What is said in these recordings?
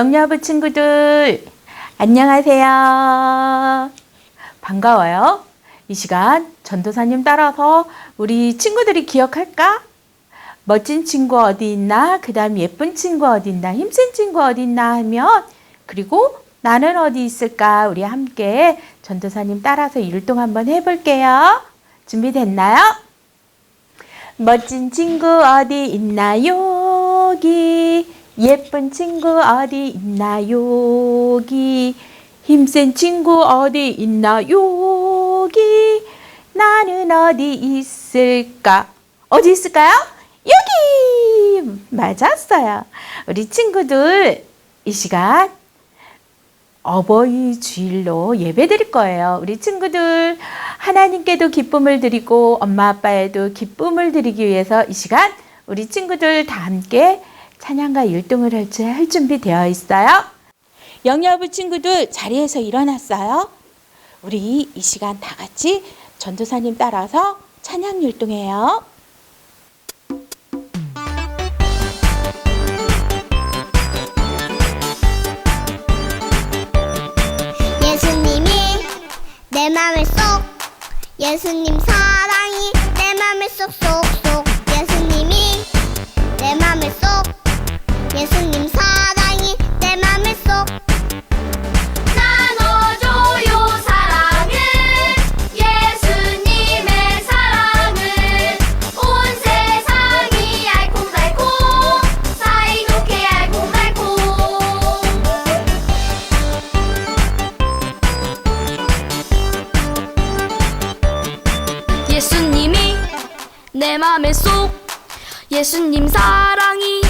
영여부 친구들, 안녕하세요. 반가워요. 이 시간 전도사님 따라서 우리 친구들이 기억할까? 멋진 친구 어디 있나? 그 다음 예쁜 친구 어디 있나? 힘센 친구 어디 있나? 하면 그리고 나는 어디 있을까? 우리 함께 전도사님 따라서 율동 한번 해볼게요. 준비됐나요? 멋진 친구 어디 있나 여기 예쁜 친구 어디 있나 여기? 힘센 친구 어디 있나 여기? 나는 어디 있을까? 어디 있을까요? 여기! 맞았어요. 우리 친구들 이 시간 어버이 주일로 예배 드릴 거예요. 우리 친구들 하나님께도 기쁨을 드리고 엄마 아빠에도 기쁨을 드리기 위해서 이 시간 우리 친구들 다 함께 찬양과 율동을 할, 줄- 할 준비 되어 있어요. 영여부 친구들 자리에서 일어났어요. 우리 이 시간 다 같이 전도사님 따라서 찬양 율동해요. 내 맘을 쏙 예수님 사랑이 내 맘을 쏙쏙 예수님 사랑이 내 맘을 쏙 나눠줘요 사랑을. 예수님의 사랑을. 온 세상이 알콩달콩 사이좋게 알콩달콩. 예수님이 내 맘에 쏙. 예수님 사랑이 내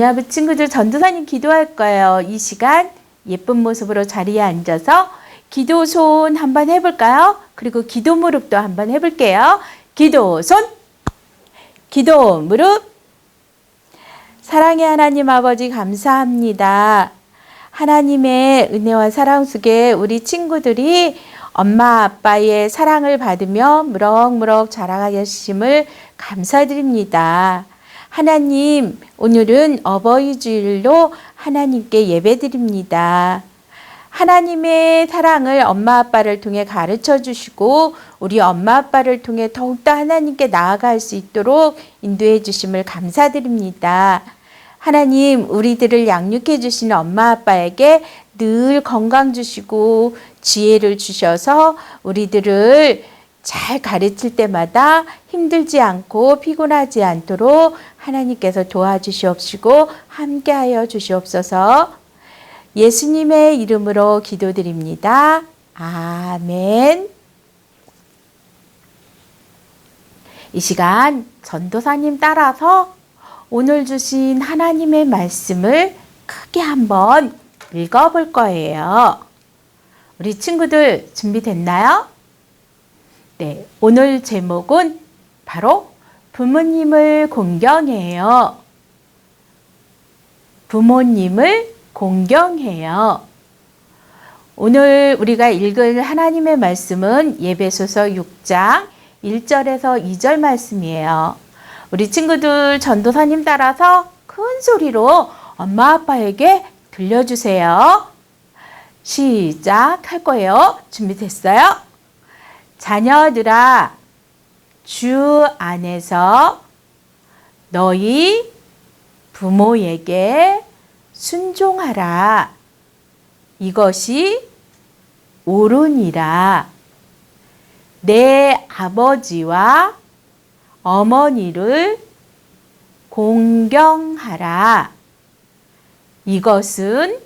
영리아부 친구들 전도사님 기도할 거예요. 이 시간 예쁜 모습으로 자리에 앉아서 기도 손 한번 해볼까요? 그리고 기도 무릎도 한번 해볼게요. 기도 손, 기도 무릎. 사랑의 하나님 아버지 감사합니다. 하나님의 은혜와 사랑 속에 우리 친구들이 엄마 아빠의 사랑을 받으며 무럭무럭 자라가심을 감사드립니다. 하나님, 오늘은 어버이 주일로 하나님께 예배드립니다. 하나님의 사랑을 엄마 아빠를 통해 가르쳐 주시고 우리 엄마 아빠를 통해 더욱더 하나님께 나아갈 수 있도록 인도해 주심을 감사드립니다. 하나님, 우리들을 양육해 주시는 엄마 아빠에게 늘 건강 주시고 지혜를 주셔서 우리들을 잘 가르칠 때마다 힘들지 않고 피곤하지 않도록 하나님께서 도와주시옵시고 함께하여 주시옵소서. 예수님의 이름으로 기도드립니다. 아멘. 이 시간 전도사님 따라서 오늘 주신 하나님의 말씀을 크게 한번 읽어볼 거예요. 우리 친구들 준비됐나요? 네, 오늘 제목은 바로 부모님을 공경해요. 부모님을 공경해요. 오늘 우리가 읽을 하나님의 말씀은 예배소서 6장 1절에서 2절 말씀이에요. 우리 친구들 전도사님 따라서 큰 소리로 엄마 아빠에게 들려주세요. 시작 할 거예요. 준비됐어요? 자녀들아, 주 안에서 너희 부모에게 순종하라. 이것이 옳으니라. 내 아버지와 어머니를 공경하라. 이것은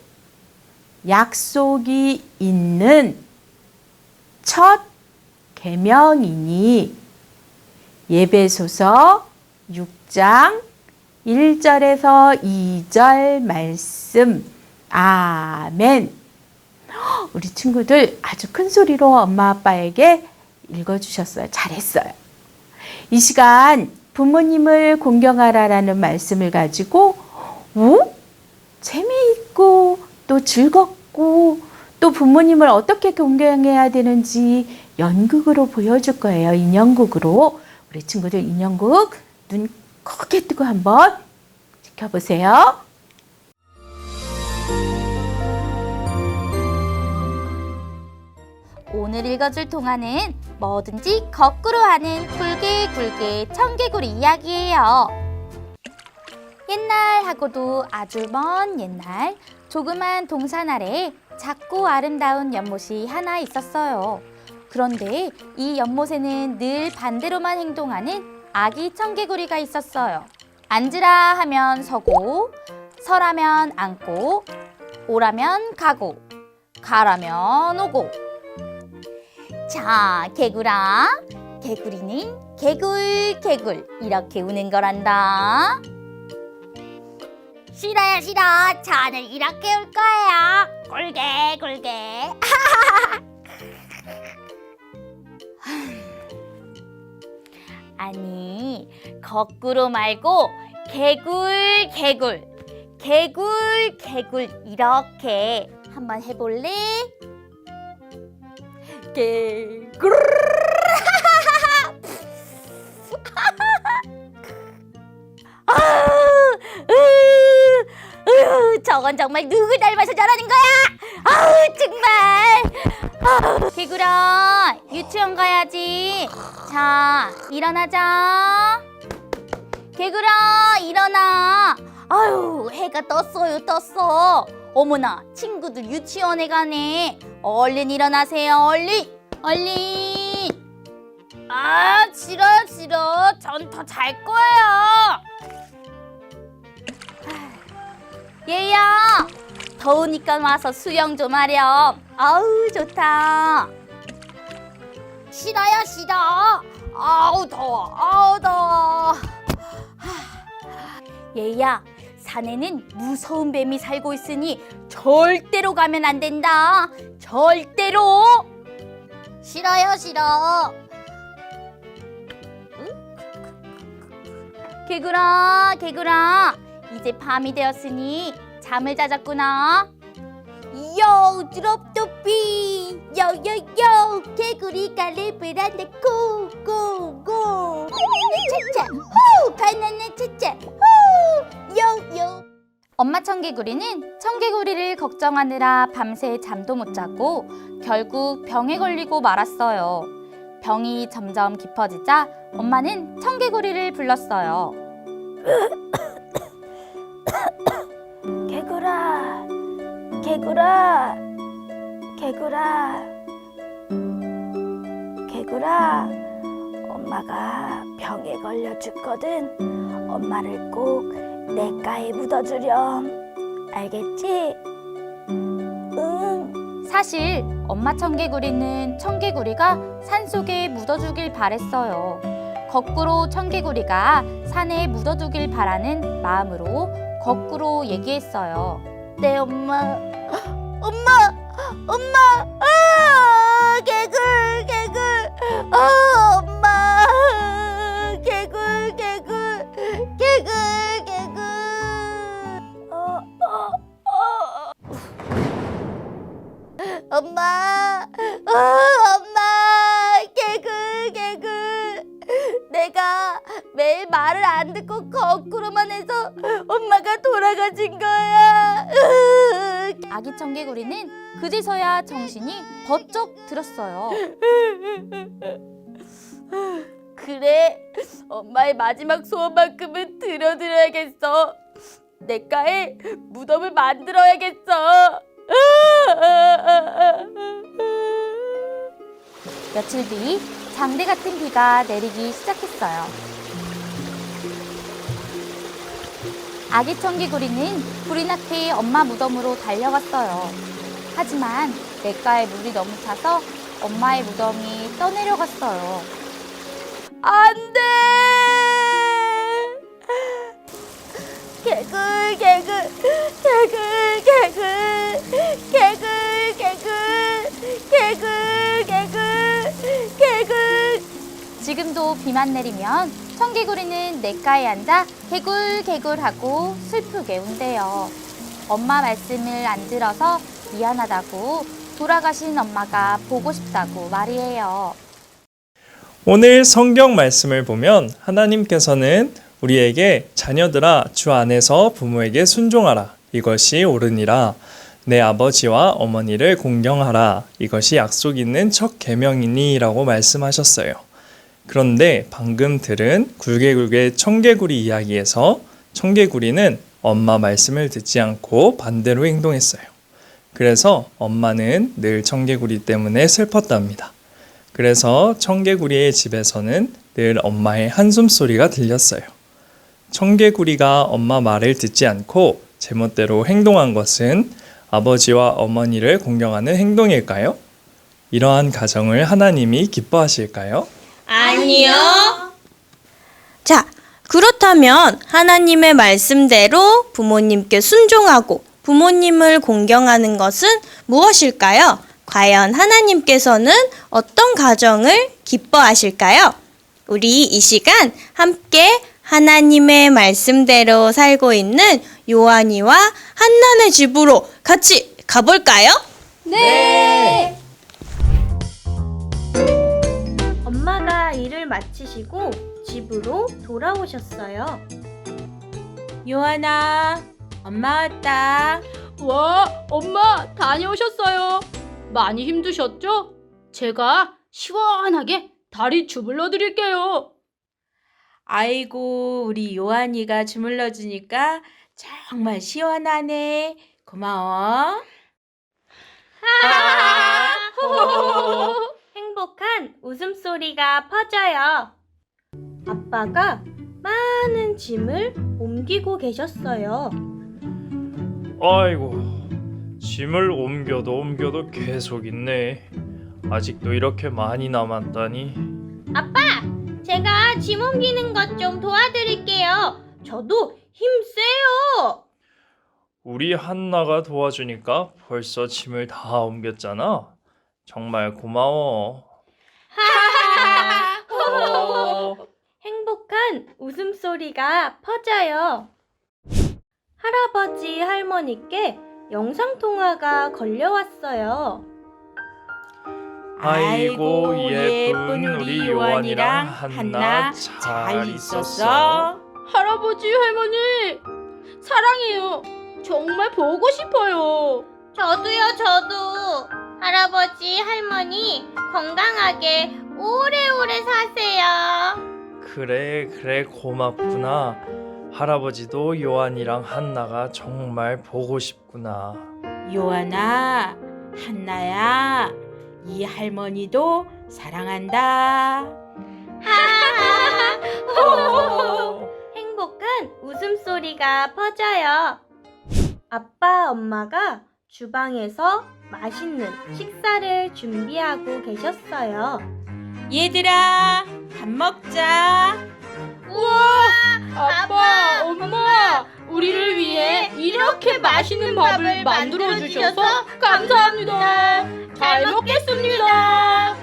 약속이 있는 첫 계명이니 예배소서 6장 1절에서 2절 말씀. 아멘. 우리 친구들 아주 큰 소리로 엄마 아빠에게 읽어주셨어요. 잘했어요. 이 시간 부모님을 공경하라라는 말씀을 가지고, 오? 재미있고, 또 즐겁고, 또 부모님을 어떻게 공경해야 되는지 연극으로 보여줄 거예요. 인형극으로. 우리 친구들 인형극 눈 크게 뜨고 한번 지켜보세요. 오늘 읽어줄 동화는 뭐든지 거꾸로 하는 굴게 굴게 청개구리 이야기예요. 옛날하고도 아주 먼 옛날 조그만 동산 아래에 작고 아름다운 연못이 하나 있었어요. 그런데 이 연못에는 늘 반대로만 행동하는 아기 청개구리가 있었어요. 앉으라 하면 서고, 서라면 앉고, 오라면 가고, 가라면 오고. 자, 개구라. 개구리는 개굴 개굴 이렇게 우는 거란다. 싫어요 싫어. 저는 이렇게 울 거예요. 굴게 굴게. 아니 거꾸로 말고 개굴 개굴 개굴 개굴 이렇게 한번 해볼래? 개굴 저건 정말 누구 닮아서 저러는 거야? 아우 정말 개구라 유치원 가야지. 자 일어나자. 개구라 일어나. 아유 해가 떴어요 떴어. 어머나 친구들 유치원에 가네. 얼른 일어나세요 얼른 얼른 아 싫어요 싫어. 전 더 잘 거예요. 얘야 더우니까 와서 수영 좀 하렴. 아우 좋다. 싫어요 싫어. 아우 더워. 아우 더워. 얘야 산에는 무서운 뱀이 살고 있으니 절대로 가면 안 된다. 절대로. 싫어요 싫어. 개구라 개구라. 이제 밤이 되었으니 잠을 자자꾸나. 요 드롭도비 요요요. 개구리가 랩을 한다. 고고고. 차차. 후 바나나 차차. 후 요요. 엄마 청개구리는 청개구리를 걱정하느라 밤새 잠도 못 자고 결국 병에 걸리고 말았어요. 병이 점점 깊어지자 엄마는 청개구리를 불렀어요. 개구라, 개구라, 개구라, 개구라. 엄마가 병에 걸려 죽거든. 엄마를 꼭 내가에 묻어주렴. 알겠지? 응. 사실 엄마 청개구리는 청개구리가 산 속에 묻어주길 바랬어요. 거꾸로 청개구리가 산에 묻어두길 바라는 마음으로 거꾸로 얘기했어요. 내 엄마, 엄마, 엄마, 아, 개굴, 개굴, 아, 엄마, 개굴, 개굴, 개굴, 개굴. 어, 어, 어. 엄마, 아, 엄마, 말을 안 듣고 거꾸로만 해서 엄마가 돌아가신 거야. 아기 청개구리는 그제서야 정신이 번쩍 들었어요. 그래, 엄마의 마지막 소원만큼은 들어드려야겠어. 내가에 무덤을 만들어야겠어. 며칠 뒤 장대 같은 비가 내리기 시작했어요. 아기 청개구리는 나게 엄마 무덤으로 달려갔어요. 하지만 냇가에 물이 너무 차서 엄마의 무덤이 떠내려갔어요. 안 돼! 개굴, 개굴, 개굴, 개굴, 개굴, 개굴, 개굴, 개굴, 개굴. 지금도 비만 내리면 청개구리는 냇가에 앉아 개굴개굴하고 슬프게 운대요. 엄마 말씀을 안 들어서 미안하다고 돌아가신 엄마가 보고 싶다고 말이에요. 오늘 성경 말씀을 보면 하나님께서는 우리에게 자녀들아 주 안에서 부모에게 순종하라 이것이 옳으니라 내 아버지와 어머니를 공경하라 이것이 약속 있는 첫 계명이니라고 말씀하셨어요. 그런데 방금 들은 굴개굴개 청개구리 이야기에서 청개구리는 엄마 말씀을 듣지 않고 반대로 행동했어요. 그래서 엄마는 늘 청개구리 때문에 슬펐답니다. 그래서 청개구리의 집에서는 늘 엄마의 한숨 소리가 들렸어요. 청개구리가 엄마 말을 듣지 않고 제멋대로 행동한 것은 아버지와 어머니를 공경하는 행동일까요? 이러한 가정을 하나님이 기뻐하실까요? 자, 그렇다면 하나님의 말씀대로 부모님께 순종하고 부모님을 공경하는 것은 무엇일까요? 과연 하나님께서는 어떤 가정을 기뻐하실까요? 우리 이 시간 함께 하나님의 말씀대로 살고 있는 요한이와 한나네 집으로 같이 가볼까요? 엄 일을 마치시고 집으로 돌아오셨어요. 요한아, 엄마 왔다. 와, 엄마 다녀오셨어요. 많이 힘드셨죠? 제가 시원하게 다리 주물러 드릴게요. 아이고, 우리 요한이가 주물러 주니까 정말 시원하네. 고마워. 행복한 웃음소리가 퍼져요. 아빠가 많은 짐을 옮기고 계셨어요. 아이고, 짐을 옮겨도 옮겨도 계속 있네. 아직도 이렇게 많이 남았다니. 제가 짐 옮기는 것 좀 도와드릴게요. 저도 힘 세요. 우리 한나가 도와주니까 벌써 짐을 다 옮겼잖아. 정말 고마워. 행복한 웃음소리가 퍼져요. 할아버지 할머니께 영상통화가 걸려왔어요. 아이고 예쁜 우리 요한이랑 한나 잘 있었어? 할아버지, 할머니, 사랑해요. 정말 보고 싶어요. 저도요, 저도. 할아버지, 할머니, 건강하게 오래오래 사세요. 그래 그래 고맙구나. 할아버지도 요한이랑 한나가 정말 보고 싶구나. 요한아, 한나야, 이 할머니도 사랑한다. 행복한 웃음소리가 퍼져요. 아빠, 엄마가 주방에서 맛있는 식사를 준비하고 계셨어요. 얘들아, 밥 먹자. 아빠, 엄마, 우리를 위해 이렇게 맛있는 밥을 만들어 주셔서 감사합니다. 잘 먹겠습니다.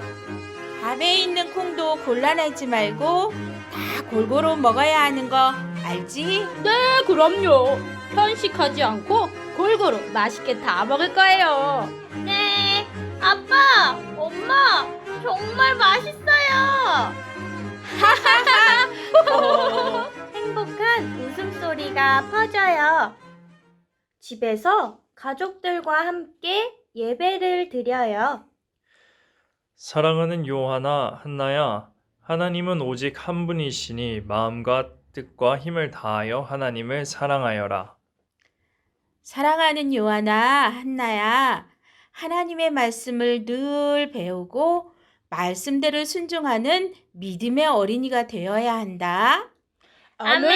밥에 있는 콩도 곤란하지 말고 다 골고루 먹어야 하는 거 알지? 네, 그럼요. 편식하지 않고 골고루 맛있게 다 먹을 거예요. 네, 아빠, 엄마, 정말 맛있어요. 행복한 웃음소리가 퍼져요. 집에서 가족들과 함께 예배를 드려요. 사랑하는 요한아, 한나야, 하나님은 오직 한 분이시니 마음과 뜻과 힘을 다하여 하나님을 사랑하여라. 사랑하는 요한아, 한나야, 하나님의 말씀을 늘 배우고 말씀대로 순종하는 믿음의 어린이가 되어야 한다. 아멘.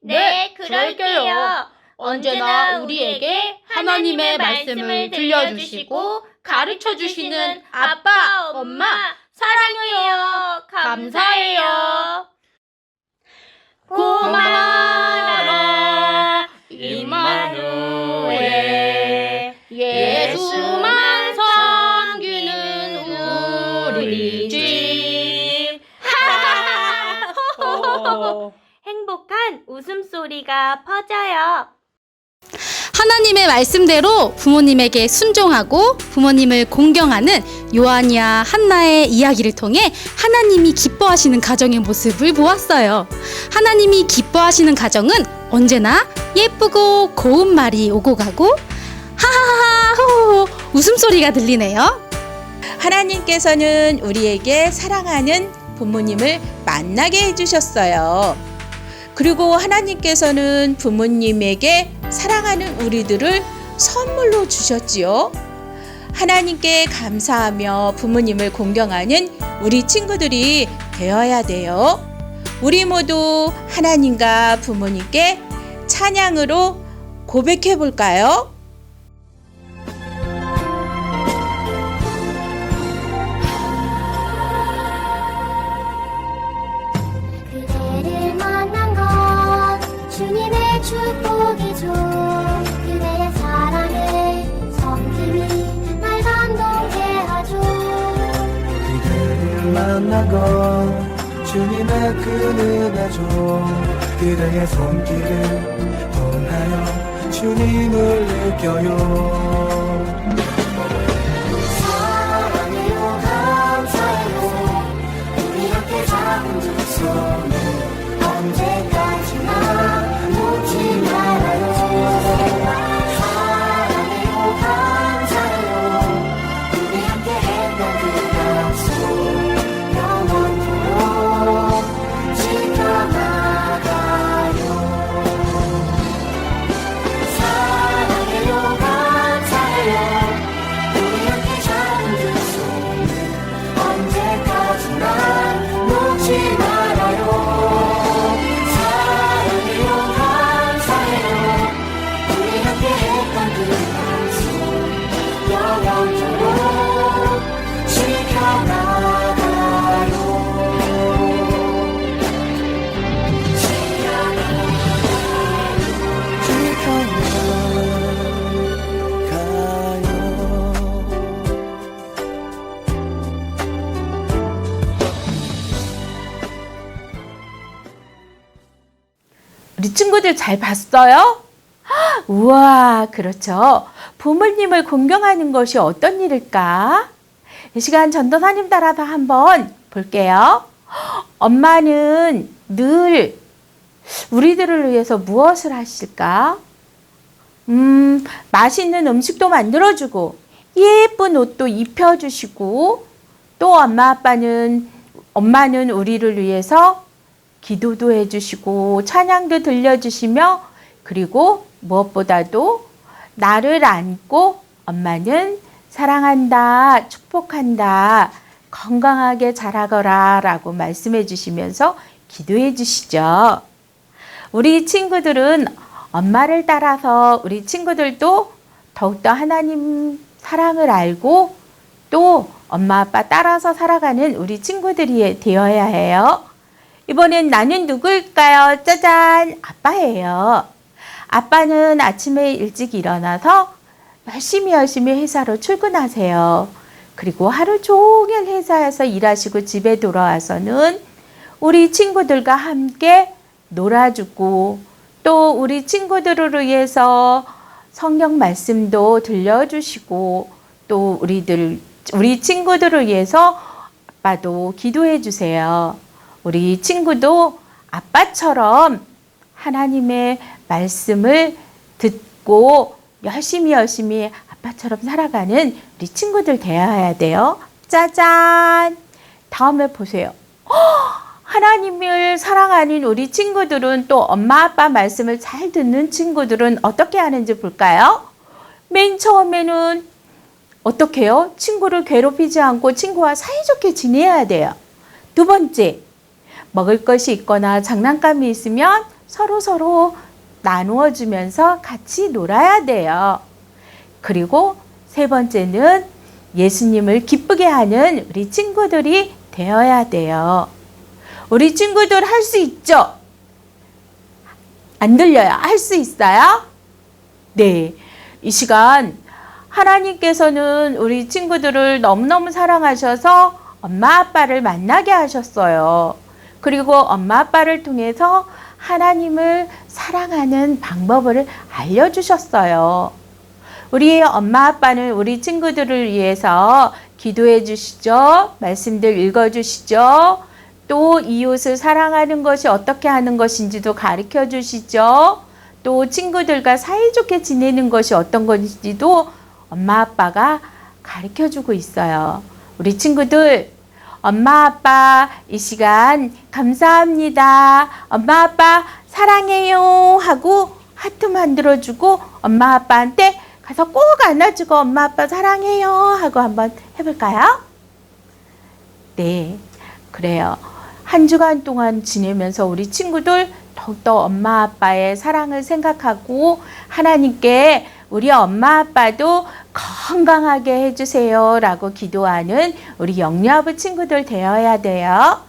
네, 네, 그럴게요. 언제나 우리에게 하나님의 말씀을 들려주시고 가르쳐 주시는 아빠, 엄마, 사랑해요. 감사해요. 고마워라 임마누엘 예수만 섬기는 우리 집 행복한 웃음소리가 퍼져요. 하나님의 말씀대로 부모님에게 순종하고 부모님을 공경하는 요한이와 한나의 이야기를 통해 하나님이 기뻐하시는 가정의 모습을 보았어요. 하나님이 기뻐하시는 가정은 언제나 예쁘고 고운 말이 오고 가고 하하하 호호 웃음소리가 들리네요. 하나님께서는 우리에게 사랑하는 부모님을 만나게 해주셨어요. 그리고 하나님께서는 부모님에게 사랑하는 우리들을 선물로 주셨지요. 하나님께 감사하며 부모님을 공경하는 우리 친구들이 되어야 돼요. 우리 모두 하나님과 부모님께 찬양으로 고백해 볼까요? 주님의 그 은혜죠 그대의 손길을 통하여 주님을 느껴요. 사랑해요 감사해요. 우리 함께 잡은 두 손을 친구들 잘 봤어요? 우와, 그렇죠. 부모님을 공경하는 것이 어떤 일일까? 이 시간 전도사님 따라서 한번 볼게요. 엄마는 늘 우리들을 위해서 무엇을 하실까? 음, 맛있는 음식도 만들어주고, 예쁜 옷도 입혀주시고, 또 엄마 아빠는, 엄마는 우리를 위해서 기도도 해주시고, 찬양도 들려주시며, 그리고 무엇보다도 나를 안고 엄마는 사랑한다, 축복한다, 건강하게 자라거라 라고 말씀해 주시면서 기도해 주시죠. 우리 친구들은 엄마를 따라서 우리 친구들도 더욱더 하나님 사랑을 알고 또 엄마 아빠 따라서 살아가는 우리 친구들이 되어야 해요. 이번엔 나는 누구일까요? 짜잔! 아빠예요. 아빠는 아침에 일찍 일어나서 열심히 열심히 회사로 출근하세요. 그리고 하루 종일 회사에서 일하시고 집에 돌아와서는 우리 친구들과 함께 놀아주고 또 우리 친구들을 위해서 성경 말씀도 들려주시고 또 우리들 우리 친구들을 위해서 아빠도 기도해 주세요. 우리 친구도 아빠처럼 하나님의 말씀을 듣고 열심히 열심히 아빠처럼 살아가는 우리 친구들 되어야 돼요. 짜잔! 다음에 보세요. 허! 하나님을 사랑하는 우리 친구들은 또 엄마 아빠 말씀을 잘 듣는 친구들은 어떻게 하는지 볼까요? 맨 처음에는 어떻게 해요? 친구를 괴롭히지 않고 친구와 사이좋게 지내야 돼요. 두 번째, 먹을 것이 있거나 장난감이 있으면 서로 서로 나누어 주면서 같이 놀아야 돼요. 그리고 세 번째는 예수님을 기쁘게 하는 우리 친구들이 되어야 돼요. 우리 친구들 할 수 있죠? 안 들려요? 할 수 있어요? 네. 이 시간 하나님께서는 우리 친구들을 너무너무 사랑하셔서 엄마 아빠를 만나게 하셨어요. 그리고 엄마 아빠를 통해서 하나님을 사랑하는 방법을 알려주셨어요. 우리 엄마 아빠는 우리 친구들을 위해서 기도해 주시죠. 말씀들 읽어 주시죠. 또 이웃을 사랑하는 것이 어떻게 하는 것인지도 가르쳐 주시죠. 또 친구들과 사이좋게 지내는 것이 어떤 것인지도 엄마 아빠가 가르쳐 주고 있어요. 우리 친구들 엄마 아빠 이 시간 감사합니다. 엄마 아빠 사랑해요 하고 하트 만들어 주고 엄마 아빠한테 가서 꼭 안아주고 엄마 아빠 사랑해요 하고 한번 해 볼까요? 네, 그래요. 한 주간 동안 지내면서 우리 친구들 더욱더 엄마 아빠의 사랑을 생각하고 하나님께 우리 엄마 아빠도 건강하게 해주세요 라고 기도하는 우리 영유아부 친구들 되어야 돼요.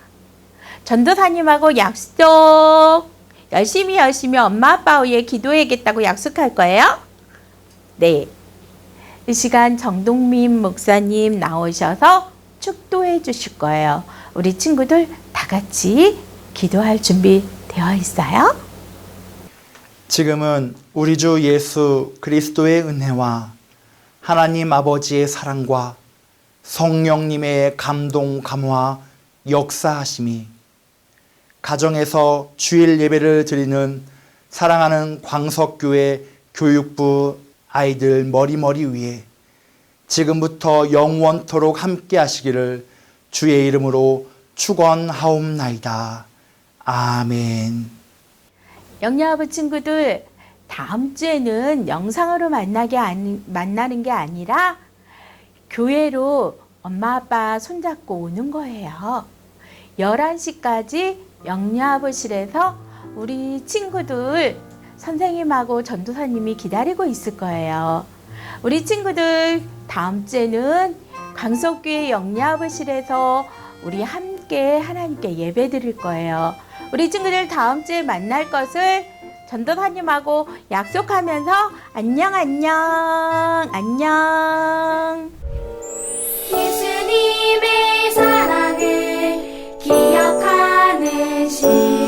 전도사님하고 약속 열심히 열심히 엄마 아빠 위해 기도해야겠다고 약속할 거예요. 네. 이 시간 정동민 목사님 나오셔서 축도해 주실 거예요. 우리 친구들 다 같이 기도할 준비 되어 있어요? 지금은 우리 주 예수 그리스도의 은혜와 하나님 아버지의 사랑과 성령님의 감동, 감화, 역사하심이 가정에서 주일 예배를 드리는 사랑하는 광석교회 교육부 아이들 머리머리 위에 지금부터 영원토록 함께 하시기를 주의 이름으로 축원하옵나이다. 아멘. 영야아부 친구들 다음 주에는 영상으로 만나게 아니, 만나는 게 아니라 교회로 엄마 아빠 손잡고 오는 거예요. 11시까지 영야아부실에서 우리 친구들 선생님하고 전도사님이 기다리고 있을 거예요. 우리 친구들 다음 주에는 강석교회 영야아부실에서 우리 함께 하나님께 예배 드릴 거예요. 우리 친구들 다음 주에 만날 것을 전도사님하고 약속하면서 안녕 안녕 안녕. 예수님의 사랑을 기억하는 시.